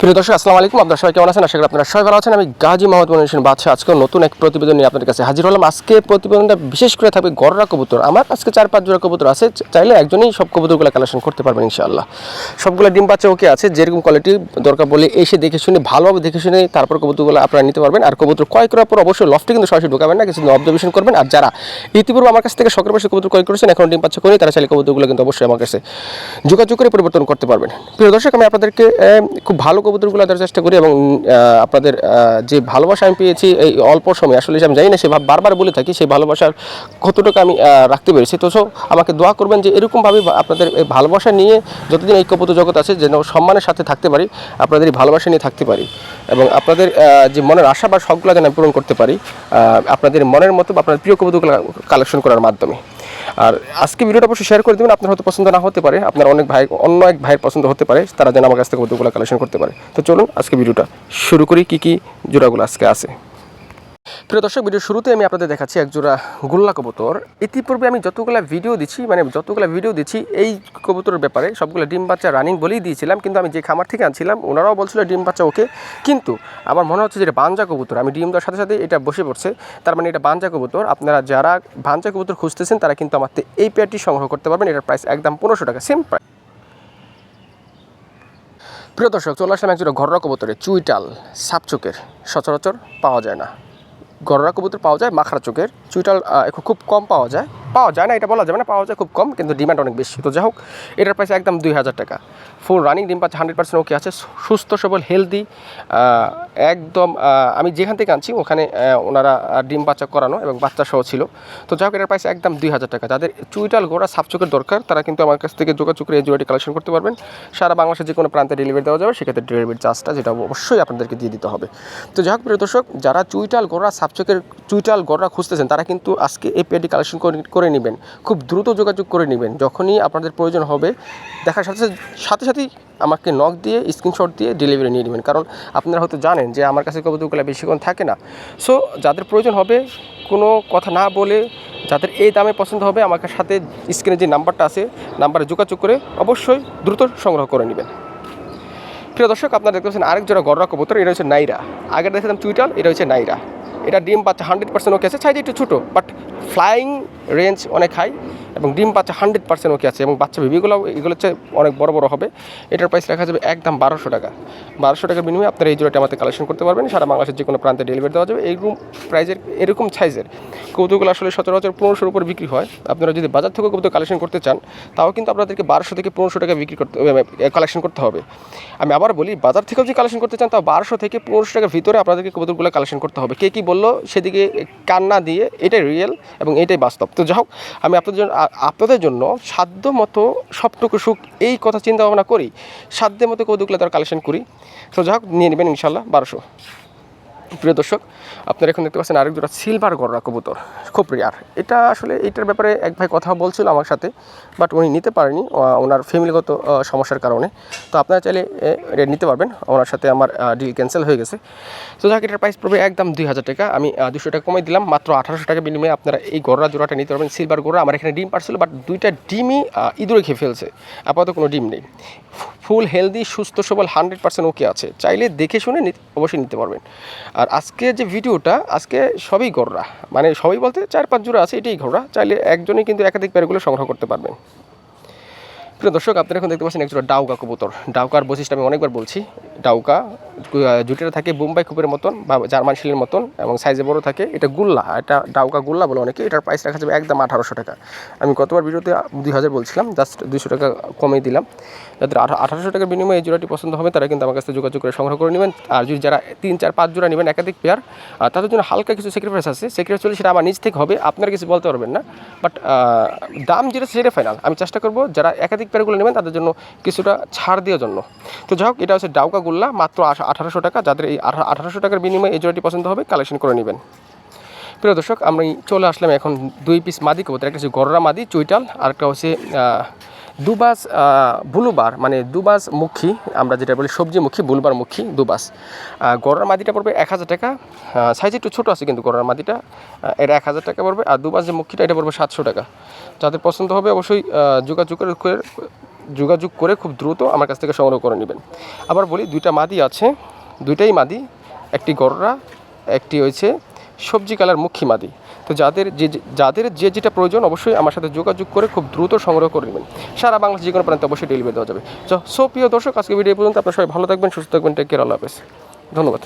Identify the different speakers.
Speaker 1: প্রিয় দর্শক, আসসালামু আলাইকুম। আপনারা সবাই কেমন আছেন? আশা করি আপনারা সবাই ভালো আছেন। আমি গাজী মোহাম্মদ মনির হোসেন বাদশাহ। আজকে নতুন এক প্রতিবেদন নিয়ে আপনাদের কাছে হাজির হলাম। আজকে প্রতিবেদনটা বিশেষ করে থাকবে গররা কবুতর। আমার আজকে চার পাঁচ জোড়া কবুতর আছে। চাইলে একজনই সব কবুতরগুলো কালেকশন করতে পারবেন, ইনশাআল্লাহ। সবগুলো ডিম বাচ্চা ওকে আছে। যেরকম কোয়ালিটি দরকার বলে এসে দেখে শুনে ভালোভাবে দেখে শুনে তারপর কবুতরগুলো আপনারা নিতে পারবেন। আর কবুতর ক্রয় করার পর অবশ্যই লফটে কিন্তু সরাসরি ঢোকাবেন না কিছু অবজারভেশন করবেন। আর যারা ইতিপূর্বে আমার কাছ থেকে শখের বসে কবুতর ক্রয় করেছেন, এখন ডিম বাচ্চা করে তারা চাইলে কবুতরগুলো কিন্তু অবশ্যই আমার কাছে যোগাযোগ করে পরিবর্তন করতে পারবেন। প্রিয় দর্শক, আমি আপনাদেরকে খুব ভালো কবুতরগুলো দেওয়ার চেষ্টা করি এবং আপনাদের যে ভালোবাসা আমি পেয়েছি এই অল্প সময়, আসলে আমি জানি না, সে বারবার বলে থাকি, সেই ভালোবাসার কতটুকু আমি রাখতে পেরেছি। তো so আমাকে দোয়া করবেন যে এরকমভাবে আপনাদের এই ভালোবাসা নিয়ে যতদিন এই কবুতর জগৎ আছে, যেন সম্মানের সাথে থাকতে পারি, আপনাদের এই ভালোবাসা নিয়ে থাকতে পারি এবং আপনাদের যে মনের আশা বা শখগুলো যেন আমি পূরণ করতে পারি আপনাদের মনের মতো বা আপনার প্রিয় কবুতরগুলো কালেকশন করার মাধ্যমে। আর আজকে ভিডিওটা অবশ্যই শেয়ার করে দেবেন। আপনার হয়তো পছন্দ না হতে পারে। আপনার অনেক ভাই, অন্য এক ভাইয়ের পছন্দ হতে পারে। তারা যেন আমার কাছ থেকে কবুতরগুলো কালেকশন করতে পারে। তো চলুন আজকে ভিডিওটা শুরু করি। কী কী জোড়াগুলো আজকে আছে? প্রিয় দর্শক ভিডিও শুরুতে আমি আপনাদের দেখাচ্ছি একজোড়া গোল্লা কবুতর। ইতিপূর্বে আমি যতগুলো ভিডিও দিচ্ছি মানে যতগুলো ভিডিও দিচ্ছি, এই কবুতরের ব্যাপারে সবগুলো ডিম বাচ্চা রানিং বলেই দিয়েছিলাম, কিন্তু আমি যে খামার থেকে আনছিলাম, ওনারাও বলছিল ডিম বাচ্চা ওকে। কিন্তু আমার মনে হচ্ছে যে এটা বাঞ্জা কবুতর, আমি ডিম দেওয়ার সাথে সাথে এটা বসে পড়ছে। তার মানে এটা বাঞ্জা কবুতর, আপনারা যারা বাঞ্জা কবুতর খুঁজতেছেন, তারা কিন্তু আমার এই পেয়ারটি সংগ্রহ করতে পারবেন, এটার প্রাইস একদম পনেরোশো টাকা সেম প্রাইস প্রিয় দর্শক, চলে আসলাম একজোড়া ঘরোয়া কবুতরে, চুইটাল, সাপচোকের, সচরাচর পাওয়া যায় না। গররা কবুতর পাওয়া যায় মাখরা চোখের। চুইটাল খুব কম পাওয়া যায়। পাওয়া যায় না, এটা বলা যাবে না, পাওয়া যায় খুব কম, কিন্তু ডিমান্ড অনেক বেশি। তো যাই হোক এটার প্রাইস একদম দুই হাজার টাকা। ফুল রানিং ডিম পাচ্ছে হান্ড্রেড পার্সেন্ট ওকে আছে সুস্থ, সবল হেলদি একদম আমি যেখান থেকে আনছি, ওখানে ওনারা ডিম বাচ্চা করানো এবং বাচ্চা সহ ছিল। তো যাই হোক এটার প্রাইস একদম দুই হাজার টাকা। যাদের চুইটাল গোড়া সাপচোকের দরকার, তারা কিন্তু আমার কাছ থেকে যোগাযোগ করে এই জোড়াটি কালেকশন করতে পারবেন। সারা বাংলাদেশের যে কোনো প্রান্তে ডেলিভারি দেওয়া যাবে, সেক্ষেত্রে ডেলিভারি চার্জটা যেটা অবশ্যই আপনাদেরকে দিয়ে দিতে হবে। তো যাই হোক প্রিয় দর্শক, যারা চুইটাল গোড়া সাপচোকের চুইটাল গোড়া খুঁজতেছেন, তারা কিন্তু আজকে এই পেয়ারটি কালেকশন করে- করে নেবেন, খুব দ্রুত যোগাযোগ করে নেবেন, যখনই আপনাদের প্রয়োজন হবে, দেখার সাথে সাথে সাথে সাথেই আমাকে নক দিয়ে স্ক্রিনশট দিয়ে ডেলিভারি নিয়ে নেবেন। কারণ আপনারা হয়তো জানেন যে আমার কাছে কবুতরগুলো বেশিক্ষণ থাকে না। সো যাদের প্রয়োজন হবে, কোনো কথা না বলে, যাদের এই দামে পছন্দ হবে, আমার সাথে স্ক্রিনে যে নাম্বারটা আছে নাম্বারে যোগাযোগ করে অবশ্যই দ্রুত সংগ্রহ করে নেবেন। প্রিয় দর্শক, আপনারা দেখতে পাচ্ছেন আরেক জোড়া গররা কবুতর, এটা হচ্ছে নাইরা। আগে দেখেছিলাম চুইটাল, এটা হচ্ছে নাইরা। এটা ডিম পাচ্ছে হান্ড্রেড পার্সেন্ট ওকে আছে সাইজে একটু ছোটো বাট ফ্লাইং রেঞ্জ অনেক হাই এবং ডিম পাচ্ছে হান্ড্রেড পার্সেন্ট ওকে আছে এবং বাচ্চা বেবিগুলো, এগুলো হচ্ছে অনেক বড় বড় হবে। এটার প্রাইস রাখা যাবে একদম বারোশো টাকা। বারোশো টাকার বিনিময়ে আপনারা এই জোড়াটা আমাদের কালেকশন করতে পারবেন। সারা বাংলাদেশের যে কোনো প্রান্তে ডেলিভারি দেওয়া যাবে। এইরকম প্রাইজের এরকম সাইজের কৌতুকগুলো আসলে সচরাচর পনেরোশোর উপর বিক্রি হয়। আপনারা যদি বাজার থেকে কৌতুক কালেকশন করতে চান, তাও কিন্তু আপনাদেরকে বারোশো থেকে পনেরোশো টাকা বিক্রি করতে কালেকশন করতে হবে। আমি আবার বলি, বাজার থেকেও যদি কালেকশন করতে চান, তাও বারোশো থেকে পনেরোশো টাকার ভিতরে আপনাদেরকে কবুতরগুলো কালেকশন করতে হবে। কে কী বলল? সেদিকে কান্না দিয়ে, এটাই রিয়েল এবং এটাই বাস্তব। তো যাই হোক আমি আপনাদের জন্য আপনাদের জন্য সাধ্য মতো সবটুকু সুখ এই কথা চিন্তা ভাবনা করি, সাধ্যের মতো কৌতুকগুলো তার কালেকশন করি। তো যাই হোক নিয়ে নেবেন ইনশাল্লাহ বারোশো। প্রিয় দর্শক, আপনারা এখন দেখতে পাচ্ছেন আরেক দুটা সিলভার গররা কবুতর। খুব রেয়ার এটা আসলে এইটার ব্যাপারে এক ভাই কথা বলছিল আমার সাথে বাট উনি নিতে পারেনি ওনার ফ্যামিলিগত সমস্যার কারণে। তো আপনারা চাইলে এটা নিতে পারবেন। ওনার সাথে আমার ডিল ক্যান্সেল হয়ে গেছে। তো যাক, এটার প্রাইস পড়বে একদম দুই হাজার টাকা। আমি দুশো টাকা কমাই দিলাম, মাত্র আঠারোশো টাকা বিনিময়ে আপনারা এই গররা জোড়াটা নিতে পারবেন। সিলভার গররা আমার এখানে ডিম পারছিল বাট দুইটা ডিমই ইঁদুরে খেয়ে ফেলছে। আপাতত কোনো ডিম নেই। ফুল হেলদি সুস্থ, সবল হান্ড্রেড পার্সেন্ট ওকে আছে। চাইলে দেখে শুনে অবশ্যই নিতে পারবেন। আর আজকে যে ভিডিওটা, আজকে সবই গররা মানে সবই বলতে চার পাঁচ জোড়া আছে, এটাই ঘোড়া। চাইলে একজনই কিন্তু একাধিক প্যারগুলো সংগ্রহ করতে পারবেন। প্রিয় দর্শক, আপনারা এখন দেখতে পাচ্ছেন একজোড়া ডাউকা কবুতর। ডাউকার বৈশিষ্ট্য আমি অনেকবার বলছি ডাউকা জুটের থাকে বোম্বাই কুপের মতন বা জার্মান শিলের মতন এবং সাইজে বড় থাকে। এটা গুল্লা, এটা ডাউকা গুল্লা বলে অনেকে, এটার প্রাইস রাখা যাবে একদম আঠারোশো টাকা। আমি গতবার ভিডিওতে দুই হাজার বলছিলাম জাস্ট দুশো টাকা কমিয়ে দিলাম। যাদের আঠারোশো টাকার বিনিময়ে এই জোড়াটি পছন্দ হবে, তারা কিন্তু আমার কাছে যোগাযোগ করে সংগ্রহ করে নেবেন। আর যদি যারা তিন, চার, পাঁচ জোড়া নেবেন, একাধিক পেয়ার তাদের জন্য হালকা কিছু স্যাক্রিফাইস আছে। স্যাক্রিফাইস চলে সেটা আমার নিজ থেকে হবে, আপনারা কিছু বলতে পারবেন না। বাট দাম যেটা সেটা ফাইনাল আমি চেষ্টা করব যারা একাধিক পেয়ারগুলো নেবেন, তাদের জন্য কিছুটা ছাড় দেওয়ার জন্য। তো যাই হোক এটা হচ্ছে ডাউকা গুল্লা মাত্র আঠারোশো টাকা। যাদের এই আঠারোশো টাকার বিনিময়ে এই জোড়াটি পছন্দ হবে কালেকশন করে নেবেন। প্রিয় দর্শক আমি চলে আসলাম এখন দুই পিস মাদি কবুতর একটা হচ্ছে গররা মাদি চৈটাল আর একটা হচ্ছে দুবাস বুলুবার মানে দুবাস মুখী আমরা যেটা বলি সবজি মুখী বুলবার মুখী দুবাস। আহ, গররার মাদিটা পড়বে এক হাজার টাকা সাইজ একটু ছোটো আছে কিন্তু গররার মাদিটা এটা এক হাজার টাকা পড়বে আর দুবাস যে মুখীটা এটা পড়বে সাতশো টাকা। যাদের পছন্দ হবে অবশ্যই আহ, যোগাযোগ করে যোগাযোগ করে খুব দ্রুত আমার কাছ থেকে সংগ্রহ করে নেবেন। আবার বলি, দুইটা মাদি আছে। দুইটাই মাদি, একটি গররা, একটি হয়েছে সবজি কালার মুখী মাদি। তো যাদের যে যাদের যে যেটা প্রয়োজন অবশ্যই আমার সাথে যোগাযোগ করে খুব দ্রুত সংগ্রহ করে নেবেন। সারা বাংলাদেশ যে কোনো প্রান্তে অবশ্যই ডেলিভারি দেওয়া যাবে। সো প্রিয় দর্শক আজকে ভিডিও পর্যন্ত। আপনার সবাই ভালো থাকবেন, সুস্থ থাকবেন। টেক কেয়ার আল্লাহ হাফেজ। ধন্যবাদ।